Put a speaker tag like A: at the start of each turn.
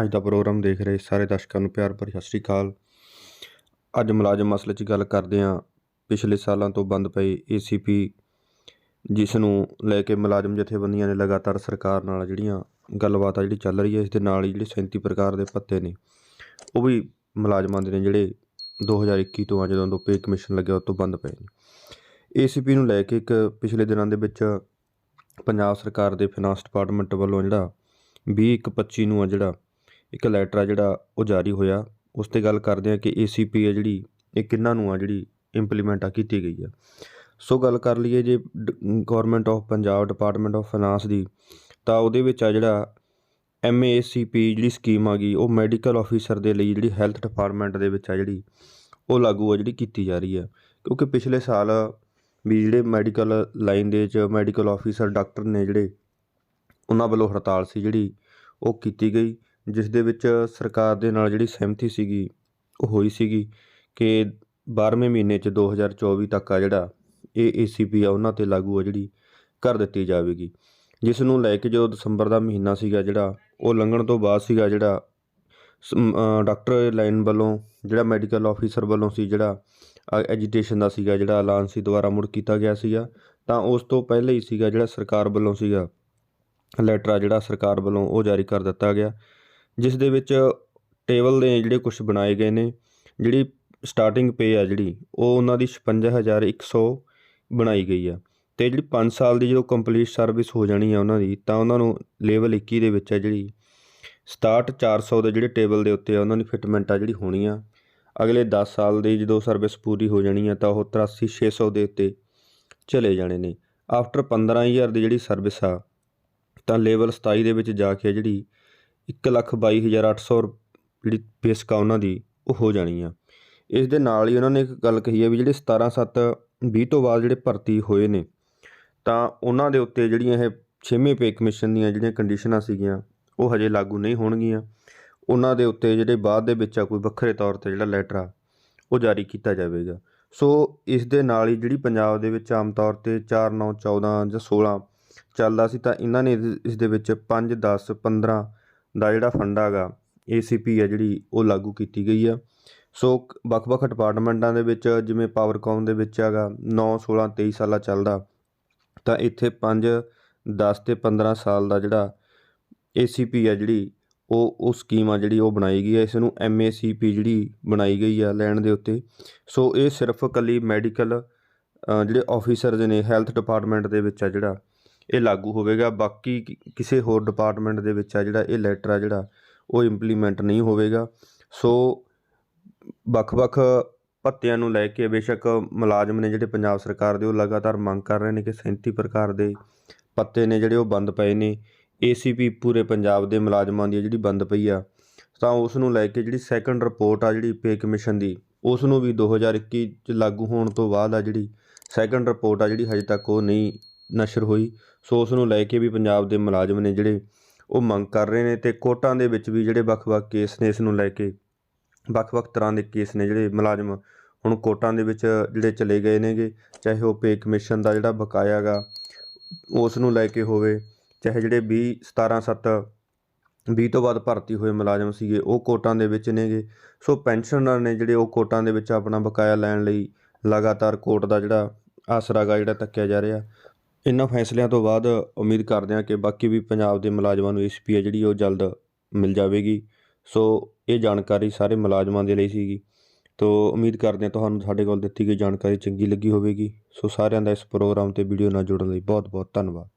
A: ਅੱਜ ਦਾ ਪ੍ਰੋਗਰਾਮ ਦੇਖ ਰਹੇ ਸਾਰੇ ਦਰਸ਼ਕਾਂ ਨੂੰ ਪਿਆਰ ਭਰੀ ਸਤਿ ਸ਼੍ਰੀ ਅਕਾਲ। ਅੱਜ ਮੁਲਾਜ਼ਮ ਮਸਲੇ 'ਚ ਗੱਲ ਕਰਦੇ ਹਾਂ। ਪਿਛਲੇ ਸਾਲਾਂ ਤੋਂ ਬੰਦ ਪਏ ਏਸੀਪੀ ਜਿਸ ਨੂੰ ਲੈ ਕੇ ਮੁਲਾਜ਼ਮ ਜਥੇਬੰਦੀਆਂ ਨੇ ਲਗਾਤਾਰ ਸਰਕਾਰ ਨਾਲ ਜਿਹੜੀਆਂ ਗੱਲਬਾਤ ਆ ਜਿਹੜੀ ਚੱਲ ਰਹੀ ਹੈ, ਇਸ ਦੇ ਨਾਲ ਹੀ ਜਿਹੜੇ 37 ਪ੍ਰਕਾਰ ਦੇ ਪੱਤੇ ਨੇ, ਉਹ ਵੀ ਮੁਲਾਜ਼ਮਾਂ ਦੇ ਨੇ ਜਿਹੜੇ 2021 ਤੋਂ ਆ ਜਦੋਂ ਤੋਂ ਪੇ ਕਮਿਸ਼ਨ ਲੱਗਿਆ ਉਹ ਤੋਂ ਬੰਦ ਪਏ ਨੇ। ਏਸੀਪੀ ਨੂੰ ਲੈ ਕੇ ਇੱਕ ਪਿਛਲੇ ਦਿਨਾਂ ਦੇ ਵਿੱਚ ਪੰਜਾਬ ਸਰਕਾਰ ਦੇ ਫਾਈਨਾਂਸ ਡਿਪਾਰਟਮੈਂਟ ਵੱਲੋਂ ਜਿਹੜਾ 2125 ਨੂੰ ਆ ਜਿਹੜਾ ਇੱਕ ਲੈਟਰ ਆ ਜਿਹੜਾ ਉਹ ਜਾਰੀ ਹੋਇਆ। ਉਸ ਤੇ ਗੱਲ ਕਰਦੇ ਆ ਕਿ ਏਸੀਪੀ ਆ ਜਿਹੜੀ, ਇਹ ਕਿੰਨਾਂ ਨੂੰ ਆ ਜਿਹੜੀ ਇੰਪਲੀਮੈਂਟ ਆ ਕੀਤੀ ਗਈ ਆ। ਸੋ ਗੱਲ ਕਰ ਲਈਏ ਜੇ government of Punjab department of finance ਦੀ, ਤਾਂ ਉਹਦੇ ਵਿੱਚ ਆ ਜਿਹੜਾ ਐਮਏਸੀਪੀ ਜਿਹੜੀ ਸਕੀਮ ਆ ਗਈ, ਉਹ ਮੈਡੀਕਲ ਆਫੀਸਰ ਦੇ ਲਈ ਜਿਹੜੀ ਹੈਲਥ ਡਿਪਾਰਟਮੈਂਟ ਦੇ ਵਿੱਚ ਆ ਜਿਹੜੀ, ਉਹ ਲਾਗੂ ਆ ਜਿਹੜੀ ਕੀਤੀ ਜਾ ਰਹੀ ਆ। ਕਿਉਂਕਿ ਪਿਛਲੇ ਸਾਲ ਵੀ ਜਿਹੜੇ ਮੈਡੀਕਲ ਲਾਈਨ ਦੇ ਵਿੱਚ ਮੈਡੀਕਲ ਆਫੀਸਰ ਡਾਕਟਰ ਨੇ ਜਿਹੜੇ, ਉਹਨਾਂ ਵੱਲੋਂ ਹੜਤਾਲ ਸੀ ਜਿਹੜੀ, ਉਹ ਕੀਤੀ ਗਈ। ਜਿਸ ਦੇ ਵਿੱਚ ਸਰਕਾਰ ਦੇ ਨਾਲ ਜਿਹੜੀ ਸਹਿਮਤੀ ਸੀਗੀ, ਉਹ ਹੋਈ ਸੀਗੀ ਕਿ 12ਵੇਂ ਮਹੀਨੇ 'ਚ 2024 ਤੱਕ ਆ ਜਿਹੜਾ ਇਹ ਏਸੀਪੀ ਆ, ਉਹਨਾਂ ਤੇ ਲਾਗੂ ਆ ਜਿਹੜੀ ਕਰ ਦਿੱਤੀ ਜਾਵੇਗੀ। ਜਿਸ ਨੂੰ ਲੈ ਕੇ ਜਦੋਂ ਦਸੰਬਰ ਦਾ ਮਹੀਨਾ ਸੀਗਾ ਜਿਹੜਾ, ਉਹ ਲੰਘਣ ਤੋਂ ਬਾਅਦ ਸੀਗਾ ਜਿਹੜਾ ਸਮ- ਡਾਕਟਰ ਲਾਈਨ ਵੱਲੋਂ, ਜਿਹੜਾ ਮੈਡੀਕਲ ਆਫੀਸਰ ਵੱਲੋਂ ਸੀ ਜਿਹੜਾ ਐਜੀਟੇਸ਼ਨ ਦਾ ਸੀਗਾ ਜਿਹੜਾ ਐਲਾਨ ਸੀ ਦੁਆਰਾ ਮੁੜ ਕੀਤਾ ਗਿਆ ਸੀਗਾ, ਤਾਂ ਉਸ ਤੋਂ ਪਹਿਲਾਂ ਹੀ ਸੀਗਾ ਜਿਹੜਾ ਸਰਕਾਰ ਵੱਲੋਂ ਸੀਗਾ ਲੈਟਰ ਆ ਜਿਹੜਾ ਸਰਕਾਰ ਵੱਲੋਂ ਉਹ ਜਾਰੀ ਕਰ ਦਿੱਤਾ ਗਿਆ। ਜਿਸ ਦੇ ਵਿੱਚ ਟੇਬਲ ਦੇ ਜਿਹੜੇ ਕੁਝ ਬਣਾਏ ਗਏ ਨੇ, ਜਿਹੜੀ ਸਟਾਰਟਿੰਗ ਪੇ ਆ ਜਿਹੜੀ, ਉਹ ਉਹਨਾਂ ਦੀ 56100 ਬਣਾਈ ਗਈ ਆ। ਤੇ ਜਿਹੜੀ 5 ਸਾਲ ਦੀ ਜਦੋਂ ਕੰਪਲੀਟ ਸਰਵਿਸ ਹੋ ਜਾਣੀ ਆ ਉਹਨਾਂ ਦੀ, ਤਾਂ ਉਹਨਾਂ ਨੂੰ ਲੈਵਲ 21 ਦੇ ਵਿੱਚ ਆ ਜਿਹੜੀ 67400 ਦੇ ਜਿਹੜੇ ਟੇਬਲ ਦੇ ਉੱਤੇ ਆ, ਉਹਨਾਂ ਦੀ ਫਿਟਮੈਂਟ ਆ ਜਿਹੜੀ ਹੋਣੀ ਆ। ਅਗਲੇ 10 ਸਾਲ ਦੀ ਜਦੋਂ ਸਰਵਿਸ ਪੂਰੀ ਹੋ ਜਾਣੀ ਆ, ਤਾਂ ਉਹ 83600 ਦੇ ਉੱਤੇ ਚਲੇ ਜਾਣੇ ਨੇ। ਆਫਟਰ 15000 ਦੀ ਜਿਹੜੀ ਸਰਵਿਸ ਆ, ਤਾਂ ਲੈਵਲ 27 ਦੇ ਵਿੱਚ ਜਾ ਕੇ ਜਿਹੜੀ 122800 ਜਿਹੜੀ ਬੇਸਿਕ ਆ ਉਹਨਾਂ ਦੀ, ਉਹ ਹੋ ਜਾਣੀ ਆ। ਇਸ ਦੇ ਨਾਲ ਹੀ ਉਹਨਾਂ ਨੇ ਇੱਕ ਗੱਲ ਕਹੀ ਹੈ ਵੀ ਜਿਹੜੇ 17 7 20 ਤੋਂ ਬਾਅਦ ਜਿਹੜੇ ਭਰਤੀ ਹੋਏ ਨੇ, ਤਾਂ ਉਹਨਾਂ ਦੇ ਉੱਤੇ ਜਿਹੜੀਆਂ ਇਹ 6ਵੇਂ ਪੇ ਕਮਿਸ਼ਨ ਦੀਆਂ ਜਿਹੜੀਆਂ ਕੰਡੀਸ਼ਨਾਂ ਸੀਗੀਆਂ, ਉਹ ਹਜੇ ਲਾਗੂ ਨਹੀਂ ਹੋਣਗੀਆਂ। ਉਹਨਾਂ ਦੇ ਉੱਤੇ ਜਿਹੜੇ ਬਾਅਦ ਦੇ ਵਿੱਚ ਆ ਕੋਈ ਵੱਖਰੇ ਤੌਰ ਤੇ ਜਿਹੜਾ ਲੈਟਰ ਆ, ਉਹ ਜਾਰੀ ਕੀਤਾ ਜਾਵੇਗਾ। ਸੋ ਇਸ ਦੇ ਨਾਲ ਹੀ ਜਿਹੜੀ ਪੰਜਾਬ ਦੇ ਵਿੱਚ ਆਮ ਤੌਰ ਤੇ 4 9 14 ਜਾਂ 16 ਚੱਲਦਾ ਸੀ, ਤਾਂ ਇਹਨਾਂ ਨੇ ਇਸ- ਇਸ ਦੇ ਵਿੱਚ 5 10 15 ਦਾ ਜਿਹੜਾ ਫੰਡ ਹੈਗਾ ਏਸੀਪੀ ਹੈ ਜਿਹੜੀ ਉਹ ਲਾਗੂ ਕੀਤੀ ਗਈ ਆ ਸੋ ਵੱਖ-ਵੱਖ ਡਿਪਾਰਟਮੈਂਟਾਂ ਦੇ ਵਿੱਚ ਜਿਵੇਂ ਪਾਵਰਕੌਮ ਦੇ ਵਿੱਚ ਹੈਗਾ 9 16 23 ਸਾਲਾ ਚੱਲਦਾ। ਤਾਂ ਇੱਥੇ 5 10 ਤੇ 15 ਸਾਲ ਦਾ ਜਿਹੜਾ ਏਸੀਪੀ ਆ ਜਿਹੜੀ, ਉਹ ਉਹ ਸਕੀਮ ਆ ਜਿਹੜੀ ਉਹ ਬਣਾਈ ਗਈ ਹੈ। ਇਸ ਨੂੰ ਐਮਏਸੀਪੀ ਜਿਹੜੀ ਬਣਾਈ ਗਈ ਆ ਲੈਣ ਦੇ ਉੱਤੇ। ਸੋ ਇਹ ਸਿਰਫ ਕੱਲੀ ਮੈਡੀਕਲ ਜਿਹੜੇ ਆਫੀਸਰਸ ਨੇ ਹੈਲਥ ਡਿਪਾਰਟਮੈਂਟ ਦੇ ਵਿੱਚ ਆ ਜਿਹੜਾ ਇਹ ਲਾਗੂ ਹੋਵੇਗਾ। ਬਾਕੀ ਕਿ- ਕਿਸੇ ਹੋਰ ਡਿਪਾਰਟਮੈਂਟ ਦੇ ਵਿੱਚ ਆ ਜਿਹੜਾ ਇਹ ਲੈਟਰ ਆ ਜਿਹੜਾ, ਉਹ ਇੰਪਲੀਮੈਂਟ ਨਹੀਂ ਹੋਵੇਗਾ। ਸੋ ਵੱਖ-ਵੱਖ ਭੱਤਿਆਂ ਨੂੰ ਲੈ ਕੇ ਬੇਸ਼ੱਕ ਮੁਲਾਜ਼ਮ ਨੇ ਜਿਹੜੇ ਪੰਜਾਬ ਸਰਕਾਰ ਦੇ, ਉਹ ਲਗਾਤਾਰ ਮੰਗ ਕਰ ਰਹੇ ਨੇ ਕਿ 37 ਪ੍ਰਕਾਰ ਦੇ ਪੱਤੇ ਨੇ ਜਿਹੜੇ ਉਹ ਬੰਦ ਪਏ ਨੇ। ਏਸੀਪੀ ਪੂਰੇ ਪੰਜਾਬ ਦੇ ਮੁਲਾਜ਼ਮਾਂ ਦੀ ਜਿਹੜੀ ਬੰਦ ਪਈ ਆ, ਤਾਂ ਉਸ ਨੂੰ ਲੈ ਕੇ ਜਿਹੜੀ ਸੈਕੰਡ ਰਿਪੋਰਟ ਆ ਜਿਹੜੀ ਪੇ ਕਮਿਸ਼ਨ ਦੀ, ਉਸ ਨੂੰ ਵੀ 2021 ਚ ਲਾਗੂ ਹੋਣ ਤੋਂ ਬਾਅਦ ਆ ਜਿਹੜੀ ਸੈਕੰਡ ਰਿਪੋਰਟ ਆ ਜਿਹੜੀ ਹਜੇ ਤੱਕ ਉਹ ਨਹੀਂ ਨਸ਼ਰ ਹੋਈ। ਸੋ ਉਸ ਨੂੰ ਲੈ ਕੇ ਵੀ ਪੰਜਾਬ ਦੇ ਮੁਲਾਜ਼ਮ ਨੇ ਜਿਹੜੇ ਉਹ ਮੰਗ ਕਰ ਰਹੇ ਨੇ ਤੇ ਕੋਰਟਾਂ ਦੇ ਵਿੱਚ ਵੀ ਜਿਹੜੇ ਵੱਖ-ਵੱਖ ਕੇਸ ਨੇ ਇਸ ਨੂੰ ਲੈ ਕੇ, ਵੱਖ-ਵੱਖ ਤਰ੍ਹਾਂ ਦੇ ਕੇਸ ਨੇ ਜਿਹੜੇ ਮੁਲਾਜ਼ਮ ਹੁਣ ਕੋਰਟਾਂ ਦੇ ਵਿੱਚ ਜਿਹੜੇ ਚਲੇ ਗਏ ਨੇਗੇ, ਚਾਹੇ ਉਹ ਪੇ ਕਮਿਸ਼ਨ ਦਾ ਜਿਹੜਾ ਬਕਾਇਆ ਗਾ ਉਸ ਨੂੰ ਲੈ ਕੇ ਹੋਵੇ, ਚਾਹੇ ਜਿਹੜੇ 20 17 7 20 ਤੋਂ ਬਾਅਦ ਭਰਤੀ ਹੋਏ ਮੁਲਾਜ਼ਮ ਸੀਗੇ, ਉਹ ਕੋਰਟਾਂ ਦੇ ਵਿੱਚ ਨੇਗੇ। ਸੋ ਪੈਨਸ਼ਨਰ ਨੇ ਜਿਹੜੇ ਉਹ ਕੋਟਾਂ ਦੇ ਵਿੱਚ ਆਪਣਾ ਬਕਾਇਆ ਲੈਣ ਲਈ ਲਗਾਤਾਰ ਕੋਰਟ ਦਾ ਜਿਹੜਾ ਆਸਰਾ ਗਾ ਜਿਹੜਾ ਤੱਕਿਆ ਜਾ ਰਿਹਾ। ਇਹਨਾਂ ਫੈਸਲਿਆਂ ਤੋਂ ਬਾਅਦ ਉਮੀਦ ਕਰਦੇ ਹਾਂ ਕਿ ਬਾਕੀ ਵੀ ਪੰਜਾਬ ਦੇ ਮੁਲਾਜ਼ਮਾਂ ਨੂੰ ਏਸੀਪੀ ਹੈ ਜਿਹੜੀ ਉਹ ਜਲਦ ਮਿਲ ਜਾਵੇਗੀ। ਸੋ ਇਹ ਜਾਣਕਾਰੀ ਸਾਰੇ ਮੁਲਾਜ਼ਮਾਂ ਦੇ ਲਈ ਸੀਗੀ। ਤੋ ਉਮੀਦ ਕਰਦੇ ਹਾਂ ਤੁਹਾਨੂੰ ਸਾਡੇ ਕੋਲ ਦਿੱਤੀ ਗਈ ਜਾਣਕਾਰੀ ਚੰਗੀ ਲੱਗੀ ਹੋਵੇਗੀ। ਸੋ ਸਾਰਿਆਂ ਦਾ ਇਸ ਪ੍ਰੋਗਰਾਮ ਤੇ ਵੀਡੀਓ ਨਾਲ ਜੁੜਨ ਲਈ ਬਹੁਤ ਬਹੁਤ ਧੰਨਵਾਦ।